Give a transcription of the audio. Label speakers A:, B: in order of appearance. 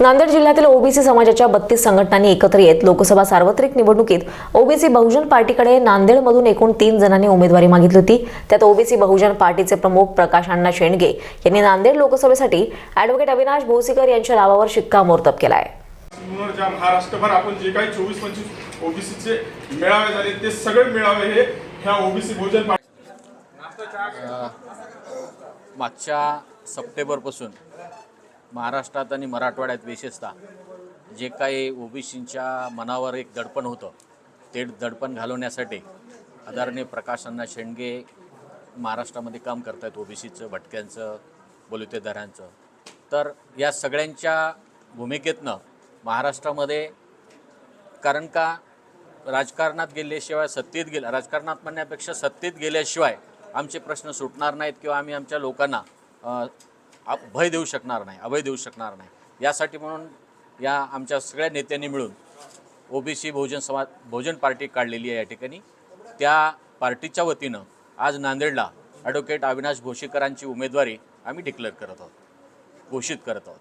A: नांदेड जिल्ह्यातील ओबीसी समाजाच्या बत्तीस संघटनांनी एकत्र येत लोकसभा सार्वत्रिक निवडणुकीत ओबीसी बहुजन पार्टीकडे नांदेडमधून एकूण तीन जणांनी उमेदवारी मागितली होती. त्यात ओबीसी बहुजन पार्टीचे प्रमुख प्रकाश अण्णा शेंडगे यांनी नांदेड लोकसभेसाठी अॅडव्होकेट अविनाश भोसीकर यांच्या नावावर शिक्कामोर्तब केला आहे
B: महाराष्ट्रभर आपण जे काही चोवीस पंचवीस ओबीसीचे मेळावे झाले ते सगळे मेळावे हे ह्या ओबीसी बहुजन
C: मागच्या सप्टेंबरपासून महाराष्ट्रात आणि मराठवाड्यात विशेषतः जे काही ओबीसींच्या मनावर एक दडपण होतं ते दडपण घालवण्यासाठी आदरणीय प्रकाश अण्णा शेंडगे महाराष्ट्रामध्ये काम करत आहेत ओबीसीचं भटक्यांचं बोलुतेदारांचं तर या सगळ्यांच्या भूमिकेतनं महाराष्ट्रामध्ये कारण का राजकारणात गेल्याशिवाय सत्तेत गेल्या राजकारणात म्हणण्यापेक्षा सत्तेत गेल्याशिवाय आमचे प्रश्न सुटणार नाहीत किंवा आम्ही आमच्या लोकांना भय देऊ शकणार नाही अभय देऊ शकणार नाही. यासाठी म्हणून या आमच्या सगळ्या नेत्यांनी मिळून ओबीसी बहुजन समाज बहुजन पार्टी काढलेली आहे या ठिकाणी. त्या पार्टीच्या वतीनं आज नांदेडला ॲडव्होकेट अविनाश भोशीकरांची उमेदवारी आम्ही डिक्लेअर करत आहोत घोषित करत आहोत.